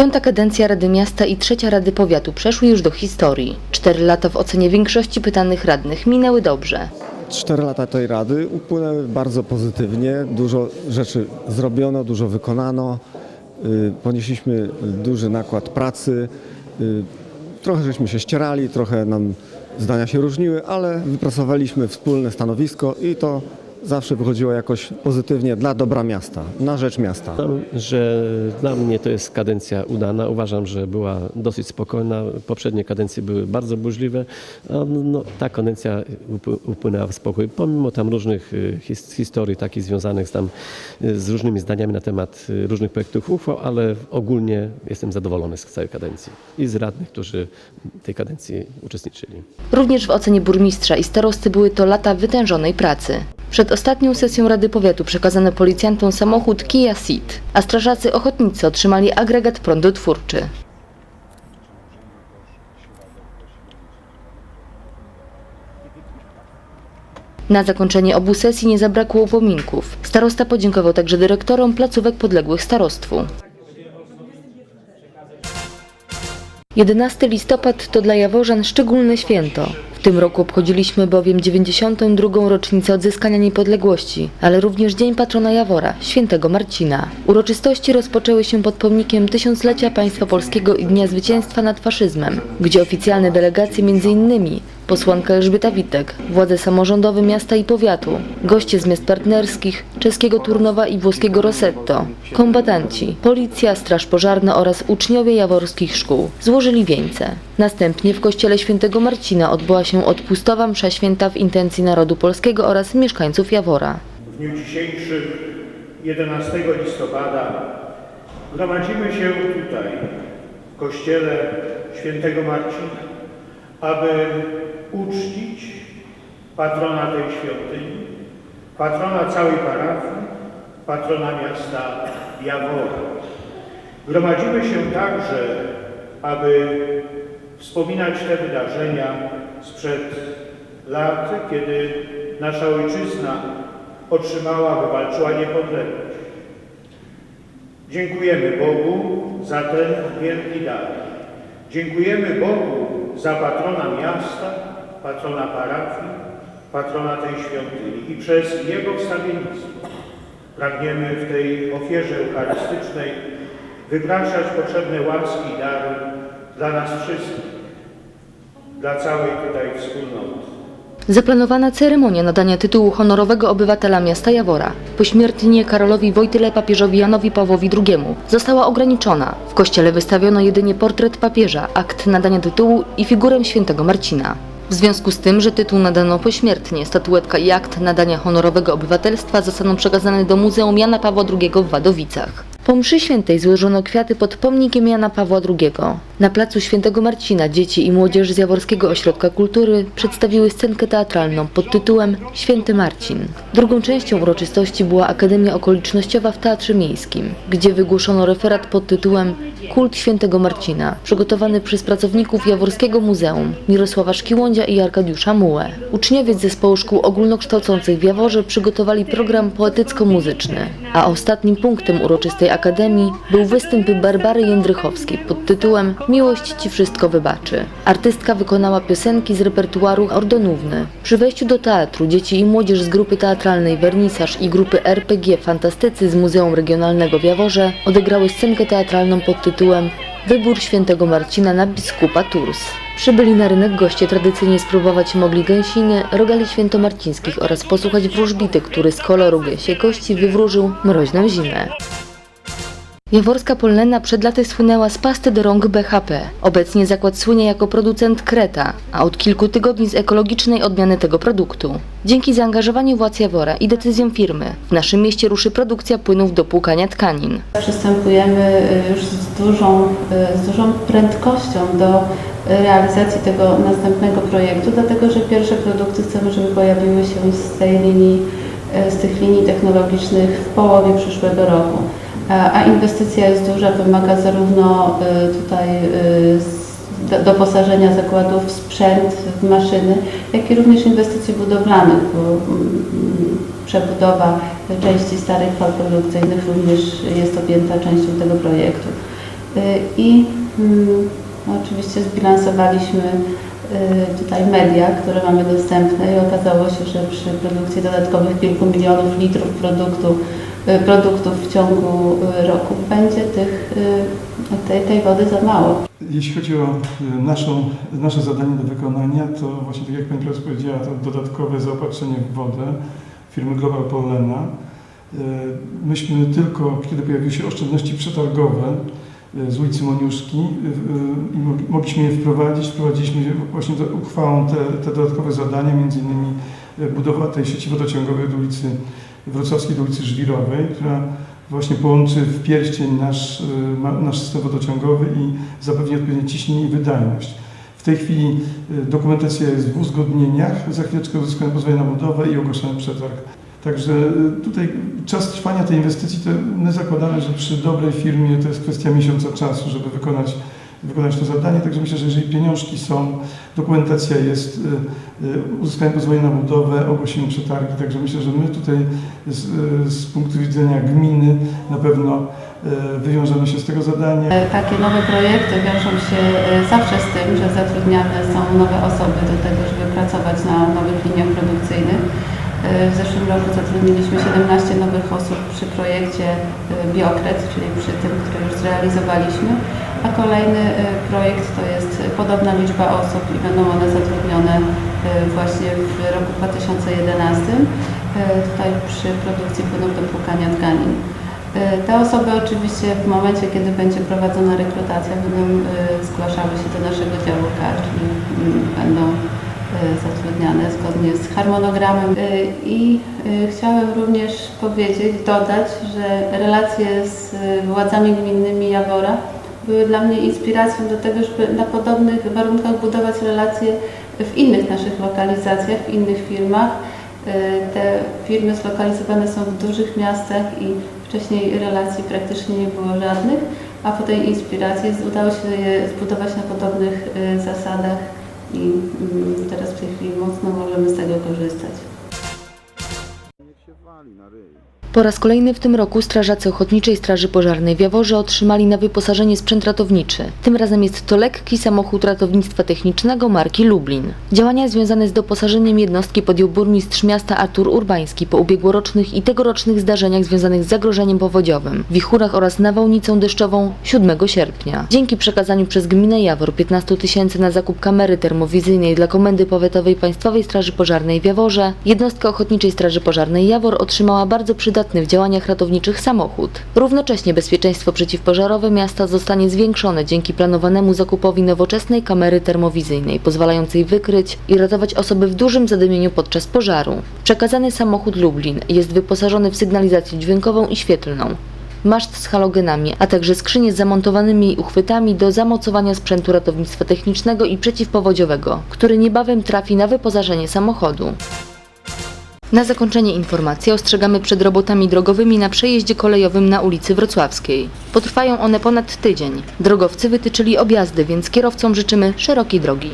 Piąta kadencja Rady Miasta i trzecia Rady Powiatu przeszły już do historii. Cztery lata w ocenie większości pytanych radnych minęły dobrze. Cztery lata tej rady upłynęły bardzo pozytywnie. Dużo rzeczy zrobiono, dużo wykonano. Y, Ponieśliśmy duży nakład pracy. Y, Trochę żeśmy się ścierali, trochę nam zdania się różniły, ale wypracowaliśmy wspólne stanowisko i to zawsze wychodziło jakoś pozytywnie dla dobra miasta, na rzecz miasta. Uważam, że dla mnie to jest kadencja udana. Uważam, że była dosyć spokojna. Poprzednie kadencje były bardzo burzliwe. A no, ta kadencja up- upłynęła w spokój, pomimo tam różnych y, his, historii takich związanych z, tam, y, z różnymi zdaniami na temat y, różnych projektów uchwał, ale ogólnie jestem zadowolony z całej kadencji i z radnych, którzy w tej kadencji uczestniczyli. Również w ocenie burmistrza i starosty były to lata wytężonej pracy. Przed ostatnią sesją Rady Powiatu przekazano policjantom samochód Kia Ceed, a strażacy ochotnicy otrzymali agregat prądotwórczy. Na zakończenie obu sesji nie zabrakło upominków. Starosta podziękował także dyrektorom placówek podległych starostwu. 11 listopad to dla Jaworzan szczególne święto. W tym roku obchodziliśmy bowiem 92. rocznicę odzyskania niepodległości, ale również Dzień Patrona Jawora, świętego Marcina. Uroczystości rozpoczęły się pod pomnikiem Tysiąclecia Państwa Polskiego i Dnia Zwycięstwa nad faszyzmem, gdzie oficjalne delegacje m.in. posłanka Elżbieta Witek, władze samorządowe miasta i powiatu, goście z miast partnerskich, czeskiego Turnowa i włoskiego Rosetto, kombatanci, policja, straż pożarna oraz uczniowie jaworskich szkół złożyli wieńce. Następnie w kościele świętego Marcina odbyła się odpustowa msza święta w intencji narodu polskiego oraz mieszkańców Jawora. W dniu dzisiejszym, 11 listopada, gromadzimy się tutaj, w kościele świętego Marcina, aby uczcić patrona tej świątyni, patrona całej parafii, patrona miasta Jawora. Gromadzimy się także, aby wspominać te wydarzenia sprzed lat, kiedy nasza ojczyzna otrzymała, wywalczyła niepodległość. Dziękujemy Bogu za ten wielki dar. Dziękujemy Bogu za patrona miasta, patrona parafii, patrona tej świątyni i przez Jego wstawiennictwo pragniemy w tej ofierze eucharystycznej wypraszać potrzebne łaski i dary dla nas wszystkich, dla całej tutaj wspólnoty. Zaplanowana ceremonia nadania tytułu honorowego obywatela miasta Jawora pośmiertnie Karolowi Wojtyle papieżowi Janowi Pawłowi II została ograniczona. W kościele wystawiono jedynie portret papieża, akt nadania tytułu i figurę świętego Marcina. W związku z tym, że tytuł nadano pośmiertnie, statuetka i akt nadania honorowego obywatelstwa zostaną przekazane do Muzeum Jana Pawła II w Wadowicach. Po mszy świętej złożono kwiaty pod pomnikiem Jana Pawła II. Na placu Świętego Marcina dzieci i młodzież z Jaworskiego Ośrodka Kultury przedstawiły scenkę teatralną pod tytułem Święty Marcin. Drugą częścią uroczystości była Akademia Okolicznościowa w Teatrze Miejskim, gdzie wygłoszono referat pod tytułem Kult Świętego Marcina, przygotowany przez pracowników Jaworskiego Muzeum Mirosława Szkiłądzia i Arkadiusza Mułę. Uczniowie z zespołu szkół ogólnokształcących w Jaworze przygotowali program poetycko-muzyczny, a ostatnim punktem uroczystej akademii był występ Barbary Jędrychowskiej pod tytułem Miłość Ci wszystko wybaczy. Artystka wykonała piosenki z repertuaru Ordonówny. Przy wejściu do teatru dzieci i młodzież z grupy teatralnej Wernisaż i grupy RPG Fantastycy z Muzeum Regionalnego w Jaworze odegrały scenkę teatralną pod tytułem Wybór świętego Marcina na biskupa Tours. Przybyli na rynek goście tradycyjnie spróbować mogli gęsiny, rogali świętomarcińskich oraz posłuchać wróżbity, który z koloru gęsiej kości wywróżył mroźną zimę. Jaworska Polnena przed laty słynęła z pasty do rąk BHP. Obecnie zakład słynie jako producent Kreta, a od kilku tygodni z ekologicznej odmiany tego produktu. Dzięki zaangażowaniu władz Jawora i decyzjom firmy, w naszym mieście ruszy produkcja płynów do płukania tkanin. Przystępujemy y, już z dużą, y, z dużą prędkością do realizacji tego następnego projektu, dlatego że pierwsze produkty chcemy, żeby pojawiły się z tej linii, y, z tych linii technologicznych w połowie przyszłego roku. A a inwestycja jest duża, wymaga zarówno y, tutaj do- doposażenia zakładów w sprzęt, w maszyny, jak i również inwestycji budowlanych, bo mm, przebudowa części starych fal produkcyjnych również jest objęta częścią tego projektu. I mm, oczywiście zbilansowaliśmy tutaj media, które mamy dostępne i okazało się, że przy produkcji dodatkowych kilku milionów litrów produktu, produktów w ciągu y, roku będzie tych, y, tej, tej wody za mało. Jeśli chodzi o naszą, nasze zadanie do wykonania, to właśnie tak jak Pani Prezes powiedziała, to dodatkowe zaopatrzenie w wodę firmy Global Pollena. Y, Myśmy tylko, kiedy pojawiły się oszczędności przetargowe z ulicy Moniuszki mogliśmy je wprowadzić, wprowadziliśmy właśnie uchwałą te, te dodatkowe zadania, między innymi budowa tej sieci wodociągowej do ulicy Wrocławskiej do ulicy Żwirowej, która właśnie połączy w pierścień nasz, y, nasz system wodociągowy i zapewni odpowiednie ciśnienie i wydajność. W tej chwili y, dokumentacja jest w uzgodnieniach, za chwileczkę uzyskamy pozwolenie na budowę i ogłoszony przetarg. Także y, tutaj czas trwania tej inwestycji, to my zakładamy, że przy dobrej firmie to jest kwestia miesiąca czasu, żeby wykonać, wykonać to zadanie. Także myślę, że jeżeli pieniążki są, dokumentacja jest, y, y, uzyskamy pozwolenie na budowę, ogłosimy przetargi. Także myślę, że my tutaj z, y, z punktu widzenia gminy na pewno wywiążemy się z tego zadania. E, Takie nowe projekty wiążą się e, zawsze z tym, że zatrudniane są nowe osoby do tego, żeby pracować na nowych liniach produkcyjnych. E, W zeszłym roku zatrudniliśmy 17 nowych osób przy projekcie e, Biokret, czyli przy tym, który już zrealizowaliśmy, a kolejny e, projekt to jest podobna liczba osób i będą one zatrudnione e, właśnie w roku 2011, e, tutaj przy produkcji płynów do płukania tkanin. Te osoby oczywiście w momencie, kiedy będzie prowadzona rekrutacja, będą zgłaszały się do naszego działu K, czyli mm, będą zatrudniane zgodnie z harmonogramem. E, I e, chciałem również powiedzieć, dodać, że relacje z władzami gminnymi Jawora były dla mnie inspiracją do tego, żeby na podobnych warunkach budować relacje w innych naszych lokalizacjach, w innych firmach. Te firmy zlokalizowane są w dużych miastach i wcześniej relacji praktycznie nie było żadnych, a po tej inspiracji udało się je zbudować na podobnych zasadach i mm, teraz w tej chwili mocno możemy z tego korzystać. Po raz kolejny w tym roku strażacy Ochotniczej Straży Pożarnej w Jaworze otrzymali na wyposażenie sprzęt ratowniczy. Tym razem jest to lekki samochód ratownictwa technicznego marki Lublin. Działania związane z doposażeniem jednostki podjął burmistrz miasta Artur Urbański po ubiegłorocznych i tegorocznych zdarzeniach związanych z zagrożeniem powodziowym, wichurach oraz nawałnicą deszczową 7 sierpnia. Dzięki przekazaniu przez gminę Jawor 15 tysięcy na zakup kamery termowizyjnej dla Komendy Powiatowej Państwowej Straży Pożarnej w Jaworze, jednostka Ochotniczej Straży Pożarnej Jawor otrzymała bardzo przydatny w działaniach ratowniczych samochód. Równocześnie bezpieczeństwo przeciwpożarowe miasta zostanie zwiększone dzięki planowanemu zakupowi nowoczesnej kamery termowizyjnej, pozwalającej wykryć i ratować osoby w dużym zadymieniu podczas pożaru. Przekazany samochód Lublin jest wyposażony w sygnalizację dźwiękową i świetlną maszt z halogenami, a także skrzynie z zamontowanymi uchwytami do zamocowania sprzętu ratownictwa technicznego i przeciwpowodziowego, który niebawem trafi na wyposażenie samochodu. Na zakończenie informacji ostrzegamy przed robotami drogowymi na przejeździe kolejowym na ulicy Wrocławskiej. Potrwają one ponad tydzień. Drogowcy wytyczyli objazdy, więc kierowcom życzymy szerokiej drogi.